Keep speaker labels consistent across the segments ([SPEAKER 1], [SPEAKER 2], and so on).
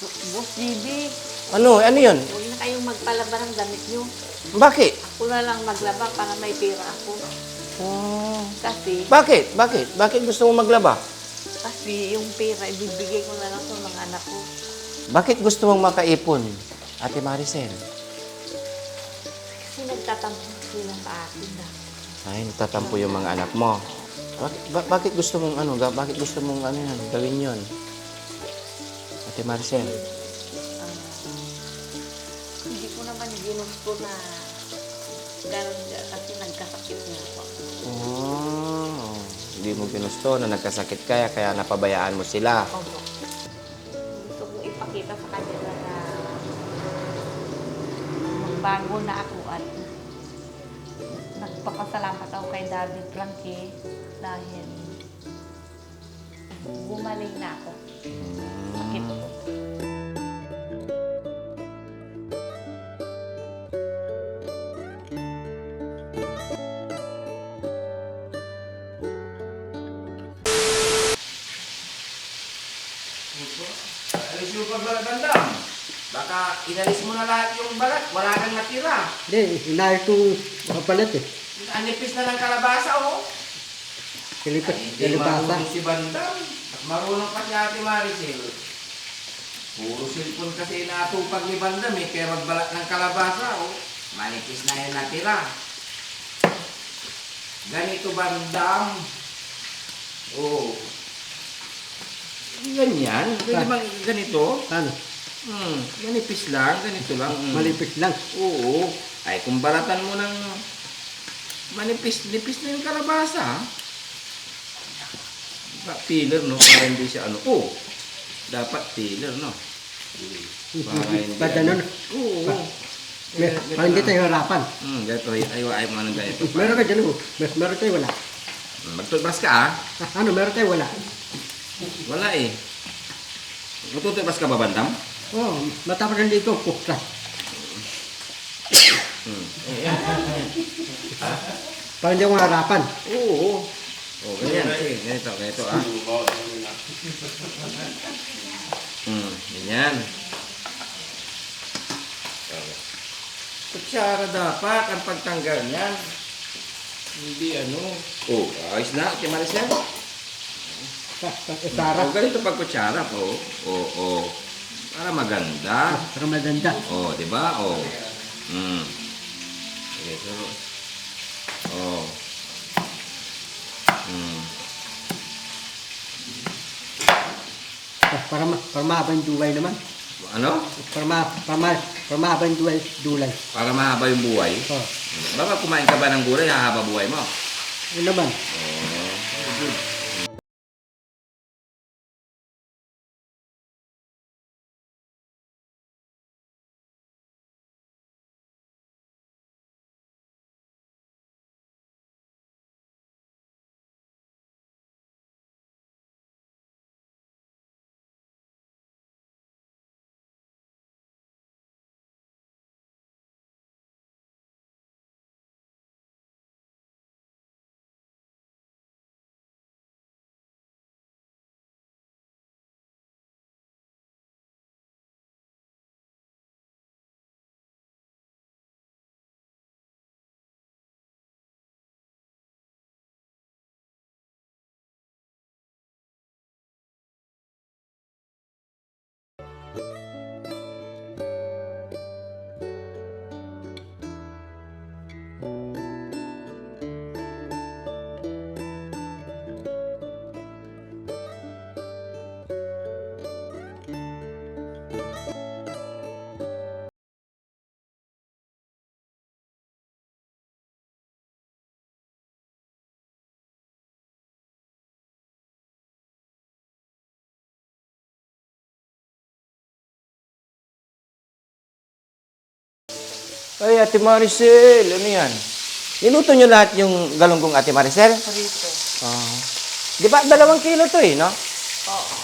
[SPEAKER 1] Boss GB,
[SPEAKER 2] Ano? Ano yun?
[SPEAKER 1] huwag na kayong magpalaba ng damit nyo.
[SPEAKER 2] Bakit?
[SPEAKER 1] Ako na lang maglaba para may pera ako.
[SPEAKER 2] Oh.
[SPEAKER 1] Kasi,
[SPEAKER 2] Bakit? Bakit? Bakit gusto mo maglaba?
[SPEAKER 1] kasi yung pera, ibibigay ko na lang sa mga anak ko.
[SPEAKER 2] Bakit gusto mong makaipon, Ate Maricel?
[SPEAKER 1] Kasi nagtatampo sila sa akin. ah.
[SPEAKER 2] Ay, nagtatampo yung mga anak mo. Bakit, ba- bakit gusto mong ano, ga- bakit gusto mong ano yan, gawin yon? Ate Maricel.
[SPEAKER 1] Ah, hindi ko naman ginusto na ganun kasi nagkasakit na ako.
[SPEAKER 2] Oh, hindi mo ginusto na nagkasakit kaya, kaya napabayaan mo sila.
[SPEAKER 1] Opo. Gusto kong ipakita sa kanila na magbago na ako at nagpapasalamat ako kay David Frankie dahil gumaling na ako. Ko.
[SPEAKER 2] Alis yung pagbalagandam. Baka inalis mo na lahat yung balat, wala nang natira.
[SPEAKER 3] Hindi, inayos kong makapalit eh.
[SPEAKER 2] Anipis na ng kalabasa, oh.
[SPEAKER 3] Kilipat,
[SPEAKER 2] Ay, hindi marunong si Bandam. At marunong pa si Ate Maricel. Puro cellphone kasi natupag ni Bandam eh, kaya magbalat ng kalabasa, oh. Manipis na yung natira. Ganito Bandam. Oh. Ganyan? Pwede bang ganito?
[SPEAKER 3] Ano?
[SPEAKER 2] Hmm, manipis lang, ganito lang. Hmm.
[SPEAKER 3] Malipit lang.
[SPEAKER 2] Oo. Ay, kung balatan mo ng manipis-nipis na yung kalabasa? Ba, peeler, no? Para hindi siya ano. Oo. Dapat peeler, no?
[SPEAKER 3] Ganun?
[SPEAKER 2] Oo.
[SPEAKER 3] Mer- Para hindi tayo harapan.
[SPEAKER 2] Hmm, ganito. Ay, ay, mo ng ganito.
[SPEAKER 3] Meron ka dyan oh. Mer- Meron tayo wala.
[SPEAKER 2] Magtutbas ka, ha?
[SPEAKER 3] Ah, Ano, meron tayo wala.
[SPEAKER 2] Wala eh. Magtutbas ka ba, Bantam?
[SPEAKER 3] Oh, matapos ng dito, pukla.
[SPEAKER 2] Hmm.
[SPEAKER 3] Para hindi ako harapan.
[SPEAKER 2] Oo. Oh, ganyan. Sige, ganito, ganito, ah. Hmm, ganyan. Kutsara dapat ang pagtanggal niyan. Hindi ano. Oh, ayos na. Ate Maricel.
[SPEAKER 3] Sara.
[SPEAKER 2] Oh, ganito pag kutsara po. Oh, oh. Para maganda.
[SPEAKER 3] Para maganda.
[SPEAKER 2] Oh, di ba? Oh. Hmm. Okay, so. Oh. Hmm.
[SPEAKER 3] Ah, Para, para mahaba yung duway naman.
[SPEAKER 2] Ano?
[SPEAKER 3] Para, ma, para, ma, para mahaba yung duway, dulay.
[SPEAKER 2] Para mahaba yung buhay.
[SPEAKER 3] Oh,
[SPEAKER 2] Baka kumain ka ba ng gulay, hahaba buhay mo.
[SPEAKER 3] yun naman.
[SPEAKER 2] Oh. Thank you. Ay, Ate Maricel, ano yan? Niluto nyo lahat yung galunggong Ate Maricel?
[SPEAKER 1] Rito.
[SPEAKER 2] Oo. Di ba, dalawang kilo to eh, no?
[SPEAKER 1] Oo.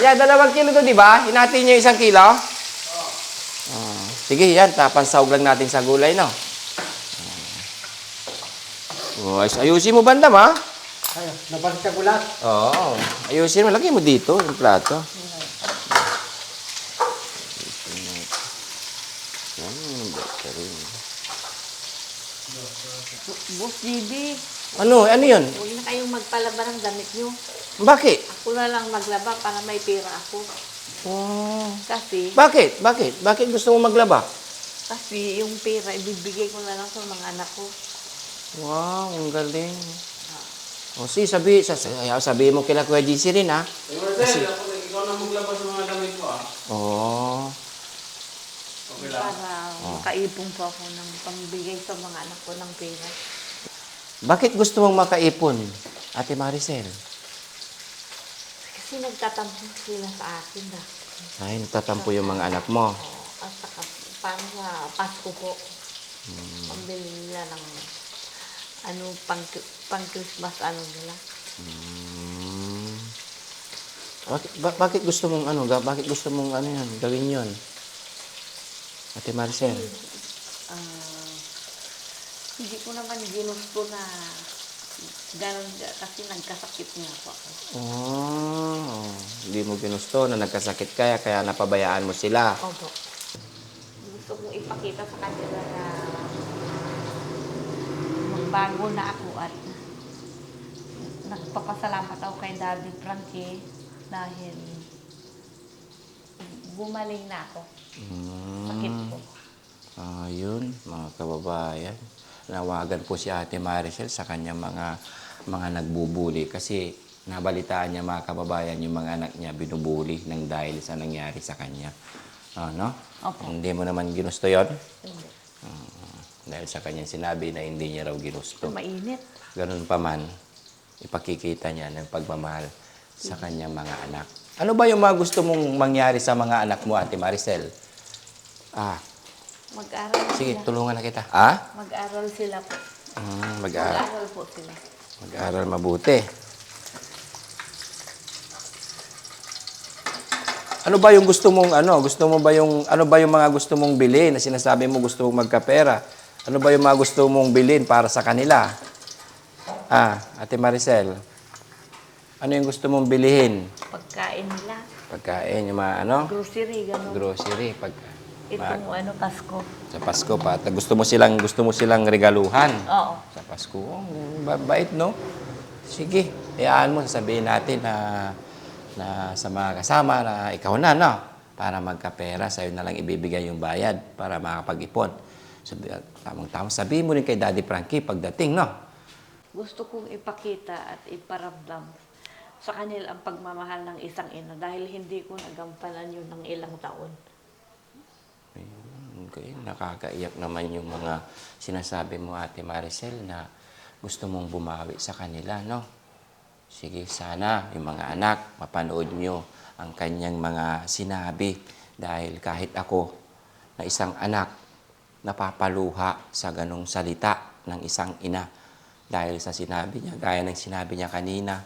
[SPEAKER 2] Yeah, dalawang kilo to, di ba? Hinati nyo isang kilo? Oo. sige, yan. Tapansahog lang natin sa gulay, no? Oh, ayos- ayusin mo bandam, ha?
[SPEAKER 3] Ay, nabalik ka gulat.
[SPEAKER 2] Oo. Ayusin mo. Lagay mo dito yung plato. Hmm, battery.
[SPEAKER 1] Boss GB,
[SPEAKER 2] Ano? Ano yun?
[SPEAKER 1] huwag na kayong magpalaba ng damit nyo.
[SPEAKER 2] Bakit?
[SPEAKER 1] Ako na lang maglaba para may pera ako.
[SPEAKER 2] Oh.
[SPEAKER 1] Kasi,
[SPEAKER 2] Bakit? Bakit? Bakit gusto mo maglaba?
[SPEAKER 1] kasi yung pera, ibibigay ko na lang sa mga anak ko.
[SPEAKER 2] Wow, ang galing. O si, sabi, sabi, sabi mo kila Kuya GC rin, ha?
[SPEAKER 4] Eh, Marcel, ako, ikaw na maglabas ng mga damit ko, ah.
[SPEAKER 2] Oo.
[SPEAKER 4] Okay lang.
[SPEAKER 1] Para makaipon po ako ng pambigay sa mga anak ko ng pera.
[SPEAKER 2] Bakit gusto mong makaipon, Ate Maricel?
[SPEAKER 1] Kasi nagtatampo sila sa akin na.
[SPEAKER 2] Ay, nagtatampo yung mga anak mo.
[SPEAKER 1] At saka, para sa Pasko po, pambili nila ng ano, pang, pang Christmas ano nila.
[SPEAKER 2] Hmm. Bakit, ba- bakit gusto mong ano, bakit gusto mong ano yan, gawin yon? Ate Maricel.
[SPEAKER 1] Ah, hindi ko naman ginusto na ganun kasi nagkasakit nga po ako.
[SPEAKER 2] Oh, hindi mo ginusto na nagkasakit kaya, kaya napabayaan mo sila.
[SPEAKER 1] Opo. Gusto kong ipakita sa kanila na magbago na ako at nagpapasalamat ako kay Daddy Frankie dahil gumaling na ako. Sakit po.
[SPEAKER 2] Ah, yun, mga kababayan. Nawagan po si Ate Maricel sa kanyang mga mga nagbubuli kasi nabalitaan niya mga kababayan yung mga anak niya binubuli ng dahil sa nangyari sa kanya. Ah, no?
[SPEAKER 1] Opo.
[SPEAKER 2] Hindi mo naman ginusto yon
[SPEAKER 1] Hindi.
[SPEAKER 2] dahil sa kanyang sinabi na hindi niya raw ginusto.
[SPEAKER 1] Mainit.
[SPEAKER 2] Ganun pa man, ipakikita niya ng pagmamahal sa kanyang mga anak. Ano ba yung mga gusto mong mangyari sa mga anak mo, Ate Maricel? Ah,
[SPEAKER 1] Mag-aral
[SPEAKER 2] sige,
[SPEAKER 1] sila.
[SPEAKER 2] tulungan na kita. Ah?
[SPEAKER 1] Mag-aral sila po.
[SPEAKER 2] Mm, mag-aaral.
[SPEAKER 1] Mag-aral po sila.
[SPEAKER 2] Mag-aaral mabuti. Ano ba yung gusto mong ano? Gusto mo ba yung ano ba yung mga gusto mong bilhin na sinasabi mo gusto mong magkapera? Ano ba yung mga gusto mong bilhin para sa kanila? Ah, Ate Maricel. Ano yung gusto mong bilhin?
[SPEAKER 1] Pagkain nila.
[SPEAKER 2] Pagkain, yung mga ano?
[SPEAKER 1] Grocery, gano'n.
[SPEAKER 2] Grocery, pag
[SPEAKER 1] Itong ano, Pasko.
[SPEAKER 2] sa Pasko pa. Gusto mo silang gusto mo silang regaluhan.
[SPEAKER 1] Oo.
[SPEAKER 2] Sa Pasko. Oh, ba- bait, no? Sige, hayaan mo, sasabihin natin na, na sa mga kasama na ikaw na, no? Para magkapera, sa'yo na lang ibibigay yung bayad para makapag-ipon. Sabi, tamang-tamang sabihin mo rin kay Daddy Frankie pagdating, no?
[SPEAKER 1] Gusto kong ipakita at iparamdam sa kanila ang pagmamahal ng isang ina dahil hindi ko nagampanan yun ng ilang taon.
[SPEAKER 2] Okay, nakakaiyak naman yung mga sinasabi mo, Ate Maricel, na gusto mong bumawi sa kanila, no? Sige, sana yung mga anak, mapanood nyo ang kanyang mga sinabi. Dahil kahit ako, na isang anak, napapaluha sa ganong salita ng isang ina. Dahil sa sinabi niya, gaya ng sinabi niya kanina,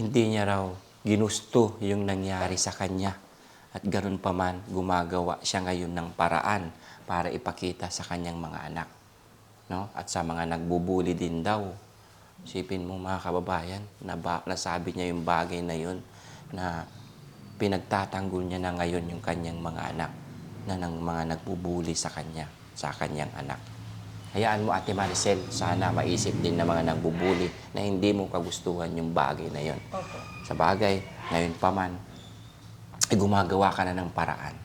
[SPEAKER 2] hindi niya raw ginusto yung nangyari sa kanya. At ganun pa man, gumagawa siya ngayon ng paraan para ipakita sa kanyang mga anak. No? At sa mga nagbubuli din daw. Sipin mo mga kababayan, na ba, nasabi niya yung bagay na yun na pinagtatanggol niya na ngayon yung kanyang mga anak na ng mga nagbubuli sa kanya, sa kanyang anak. Hayaan mo Ate Maricel, sana maisip din ng mga nagbubuli na hindi mo kagustuhan yung bagay na yon.
[SPEAKER 1] Opo.
[SPEAKER 2] Sa bagay, ngayon pa man, ay gumagawa ka na ng paraan.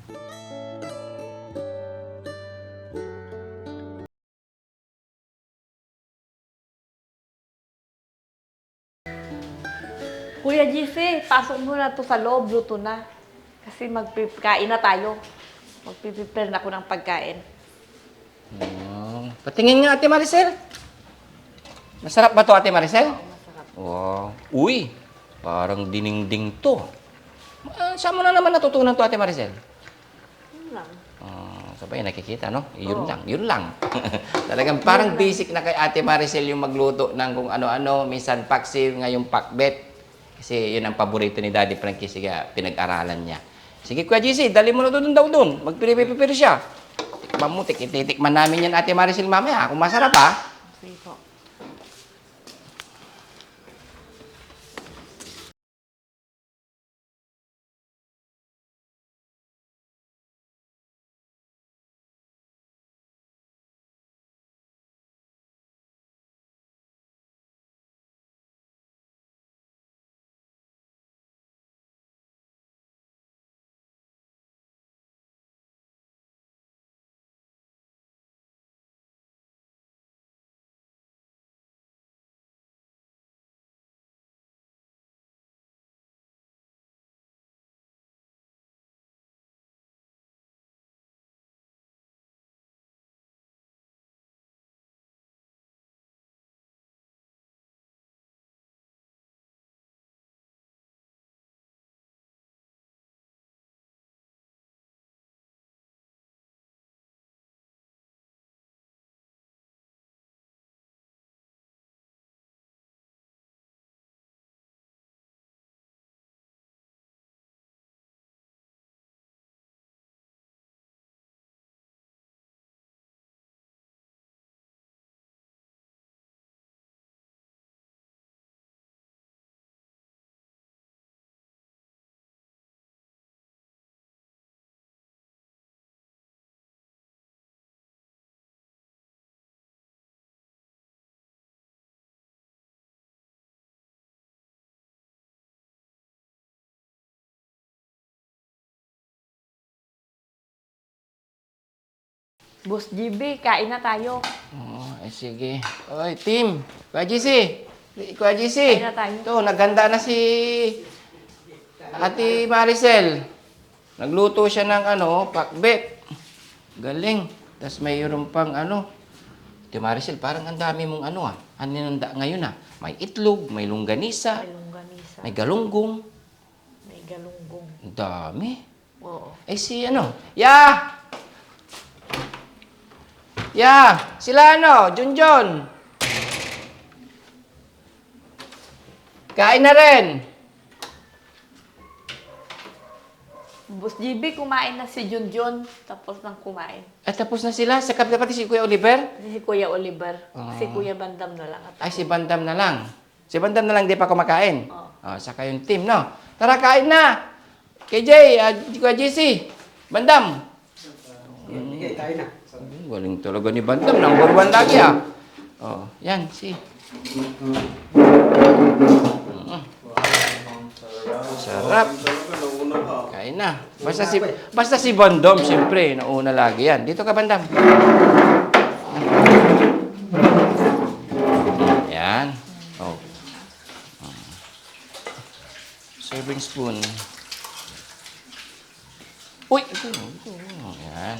[SPEAKER 1] Kuya GC, pasok mo na to sa loob, luto na. Kasi magpipikain na tayo. Magpiprepare na ako ng pagkain.
[SPEAKER 2] Oh, patingin nga, Ate Maricel. Masarap ba to, Ate Maricel?
[SPEAKER 1] Masarap.
[SPEAKER 2] Wow. Uy, parang diningding to. Ah, saan mo na naman natutunan to, Ate Maricel?
[SPEAKER 1] Yun lang.
[SPEAKER 2] Ah, sabay, nakikita, no? Yun
[SPEAKER 1] Oo.
[SPEAKER 2] lang, yun lang. Talagang parang basic na kay Ate Maricel yung magluto ng kung ano-ano, minsan paksiw, ngayon pakbet. Kasi yun ang paborito ni Daddy Frankie, sige, pinag-aralan niya. Sige, Kuya GC, dali mo na doon daw doon. Magpipipipir siya. Tikman mo, tik- titikman namin yan, Ate Maricel, mamaya. Kung masarap, ha?
[SPEAKER 1] Sige po. Boss GB, kain na tayo.
[SPEAKER 2] Oo, eh sige. Oy, team. Kuya GC. Kuya GC.
[SPEAKER 1] Kaya na tayo.
[SPEAKER 2] Ito, naghanda na si Ate Maricel. Nagluto siya ng ano, pakbet. Galing. Tapos mayroon pang ano. Ate Maricel, parang ang dami mong ano ah. Ano nanda ngayon ah. May itlog, may longganisa,
[SPEAKER 1] May longganisa,
[SPEAKER 2] may galunggong.
[SPEAKER 1] may galunggong.
[SPEAKER 2] Ang dami.
[SPEAKER 1] Oo.
[SPEAKER 2] Eh si ano? Ya! Ya! Sila ano? Junjun! Kain na rin!
[SPEAKER 1] Boss GB, kumain na si Junjun. Tapos nang kumain.
[SPEAKER 2] At tapos na sila. Sakap na pati si Kuya Oliver.
[SPEAKER 1] Si Kuya Oliver.
[SPEAKER 2] Ah.
[SPEAKER 1] Si Kuya Bandam na lang. At
[SPEAKER 2] Ay, si Bandam na lang. Si Bandam na lang di pa kumakain.
[SPEAKER 1] Oo.
[SPEAKER 2] Oh, saka yung team, no? Tara, kain na! KJ, uh, Kuya JC, Bandam.
[SPEAKER 3] Sige, tayo na.
[SPEAKER 2] Galing talaga ni Bandam. Number one lagi, ah. Oh, yan. Sarap.
[SPEAKER 4] Talaga, nauna ka.
[SPEAKER 2] Kain na. Basta si basta si Bandam, siyempre, nauna lagi yan. Dito ka, Bandam. Yan. Oh. Serving spoon. Uy! Ito, ito. Yan.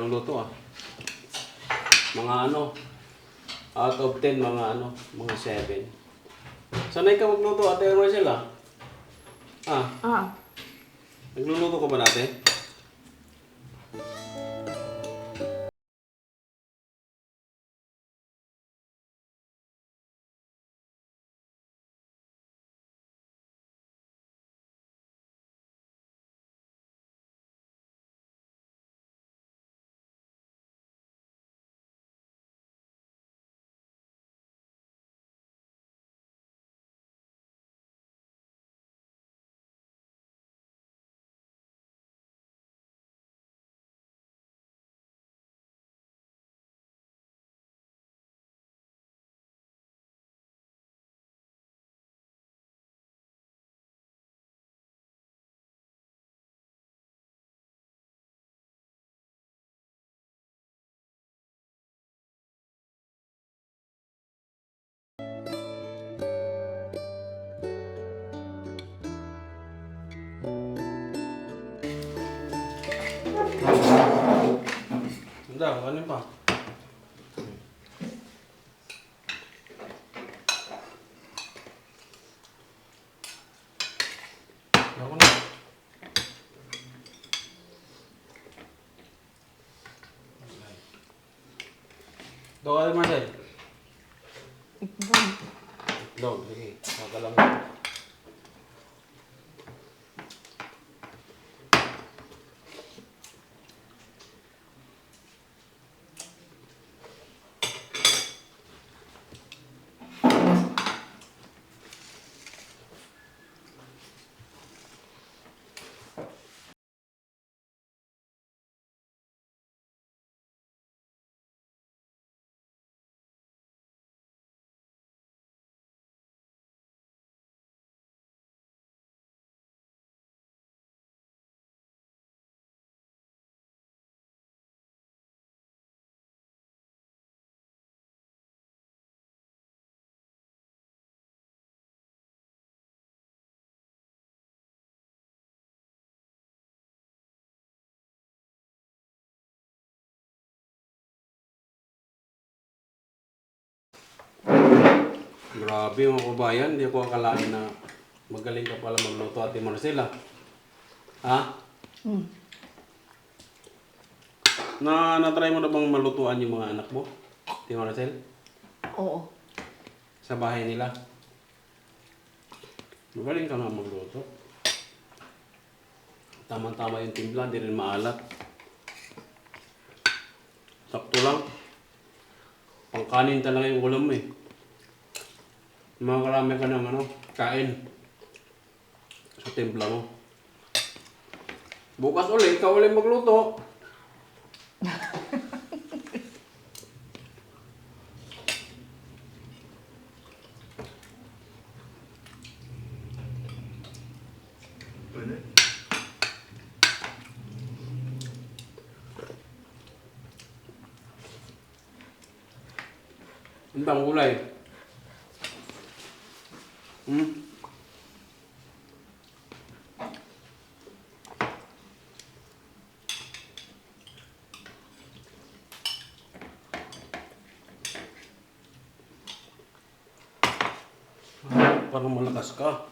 [SPEAKER 4] ang luto ah. Mga ano, out of 10, mga ano, mga 7. Sanay ka magluto, Ate Rosel ah. Ah,
[SPEAKER 1] Ah,
[SPEAKER 4] nagluluto ka ba natin? Hindi, ano pa? Ako na. Ito ka Marcel. Itlog. Sige, kakalang. Grabe mga kabayan, hindi ko akalain na magaling ka pala magluto Ate Marcela. Ha?
[SPEAKER 1] Hmm.
[SPEAKER 4] Na na-try mo na bang malutuan yung mga anak mo? Ate Marcel?
[SPEAKER 1] Oo.
[SPEAKER 4] Sa bahay nila? Magaling ka nga magluto. Tama-tama yung timpla, di rin maalat. Sakto lang. Pangkanin talaga yung ulam mo eh. Mga karami ka ng ano, kain. Sa timpla mo. Bukas ulit, ikaw ulit magluto. Bang gulay? Hmm? Parang malakas ka.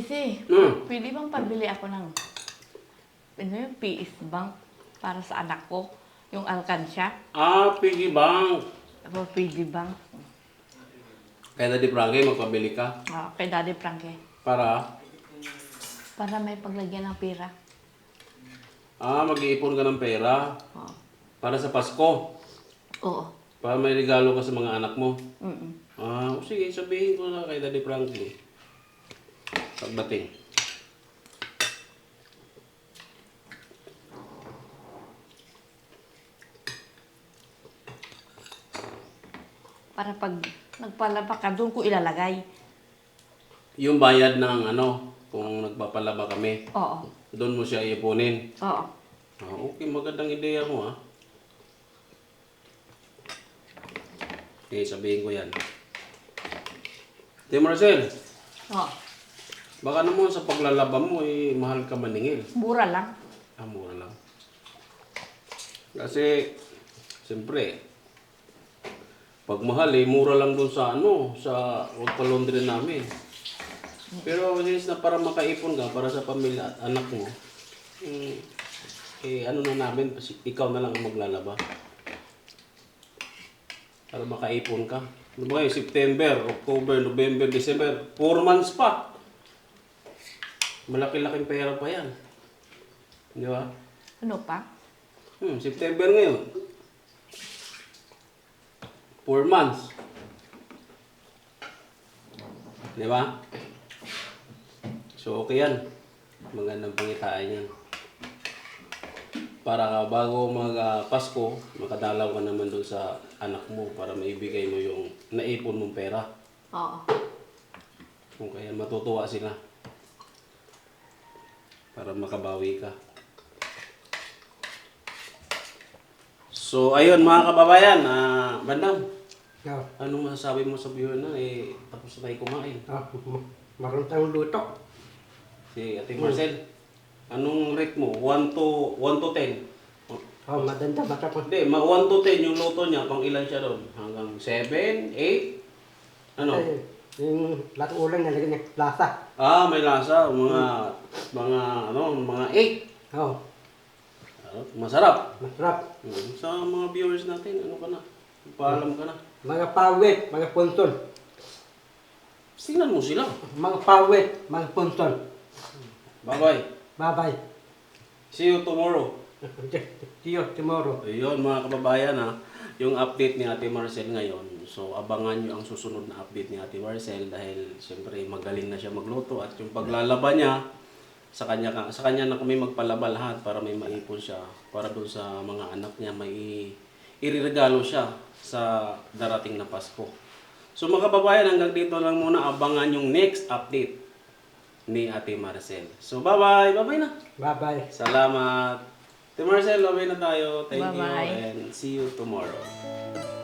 [SPEAKER 1] GC,
[SPEAKER 4] Hmm.
[SPEAKER 1] pwede bang pabili ako ng ano yung PS Bank para sa anak ko? Yung alkansya?
[SPEAKER 4] Ah, piggy bank.
[SPEAKER 1] O PD Bank?
[SPEAKER 4] Kaya Daddy Frankie, magpabili ka.
[SPEAKER 1] Ah, kay Daddy Frankie.
[SPEAKER 4] Para,
[SPEAKER 1] Para may paglagyan ng pera.
[SPEAKER 4] ah, mag-iipon ka ng pera.
[SPEAKER 1] Oo.
[SPEAKER 4] Para sa Pasko.
[SPEAKER 1] Oo.
[SPEAKER 4] Para may regalo ka sa mga anak mo.
[SPEAKER 1] Mm-mm.
[SPEAKER 4] Ah, sige, sabihin ko na kay Daddy Frankie. Pagdating.
[SPEAKER 1] Para pag nagpalaba ka, doon ko ilalagay.
[SPEAKER 4] Yung bayad ng ano, kung nagpapalaba kami,
[SPEAKER 1] Oo.
[SPEAKER 4] doon mo siya ipunin.
[SPEAKER 1] Oo.
[SPEAKER 4] Ah, okay, magandang ideya mo ah. Okay, sabihin ko yan. Tim Marcel,
[SPEAKER 1] Oo.
[SPEAKER 4] Baka naman sa paglalaba mo, eh, mahal ka maningil.
[SPEAKER 1] Mura lang.
[SPEAKER 4] Ah, mura lang. Kasi, siyempre, pag mahal eh, mura lang doon sa ano, sa pagpalondre namin. Pero since na para makaipon ka, para sa pamilya at anak mo, mm, eh ano na namin, ikaw na lang ang maglalaba. Para makaipon ka. Ano ba kayo? September, October, November, December. Four months pa. Malaki-laking pera pa yan. Di ba?
[SPEAKER 1] Ano pa?
[SPEAKER 4] Hmm, September ngayon. Four months. Di ba? So, okay yan. Magandang pangitaan yan. Para bago mag ah, makadalaw ka naman doon sa anak mo para maibigay mo yung naipon mong pera.
[SPEAKER 1] Oo.
[SPEAKER 4] Kung kaya matutuwa sila. Para makabawi ka. So, ayun mga kababayan, ah, Bandam,
[SPEAKER 3] Oh,
[SPEAKER 4] anong masasabi mo sa viewer na eh, tapos na tayo kumain?
[SPEAKER 3] oh, marunong tayong luto.
[SPEAKER 4] Si Ate Marcel, anong rate mo? 1 to, 1 to 10?
[SPEAKER 3] Oh, madanda, matapos.
[SPEAKER 4] Hindi, ma 1 to 10 yung luto niya, pang ilan siya doon? Hanggang 7, 8? Ano?
[SPEAKER 3] Eh, yung lahat ulang nalagyan niya, lasa.
[SPEAKER 4] Ah, may lasa, mga, mga, ano, mga 8.
[SPEAKER 3] Oh,
[SPEAKER 4] Ano, masarap.
[SPEAKER 3] masarap.
[SPEAKER 4] Mm, Sa mga viewers natin, ano ka na? Paalam ka na.
[SPEAKER 3] Mga pawit, mga punson.
[SPEAKER 4] Tingnan mo sila.
[SPEAKER 3] Mga pawit, mga punson.
[SPEAKER 4] Bye-bye.
[SPEAKER 3] Bye-bye.
[SPEAKER 4] See you tomorrow.
[SPEAKER 3] See you tomorrow.
[SPEAKER 4] Ayun mga kababayan ha, yung update ni Ate Marcel ngayon. So abangan nyo ang susunod na update ni Ate Marcel dahil siyempre magaling na siya magluto at yung paglalaba niya sa kanya ka- sa kanya na kami magpalaba lahat para may maipon siya para doon sa mga anak niya may i- irirregalo siya sa darating na Pasko. So mga kababayan hanggang dito lang muna abangan yung next update ni Ate Marcel. So bye-bye. Bye-bye na.
[SPEAKER 3] Bye-bye.
[SPEAKER 4] Salamat. Ate Marcel, bye na tayo. Thank
[SPEAKER 1] Bye-bye.
[SPEAKER 4] you and see you tomorrow.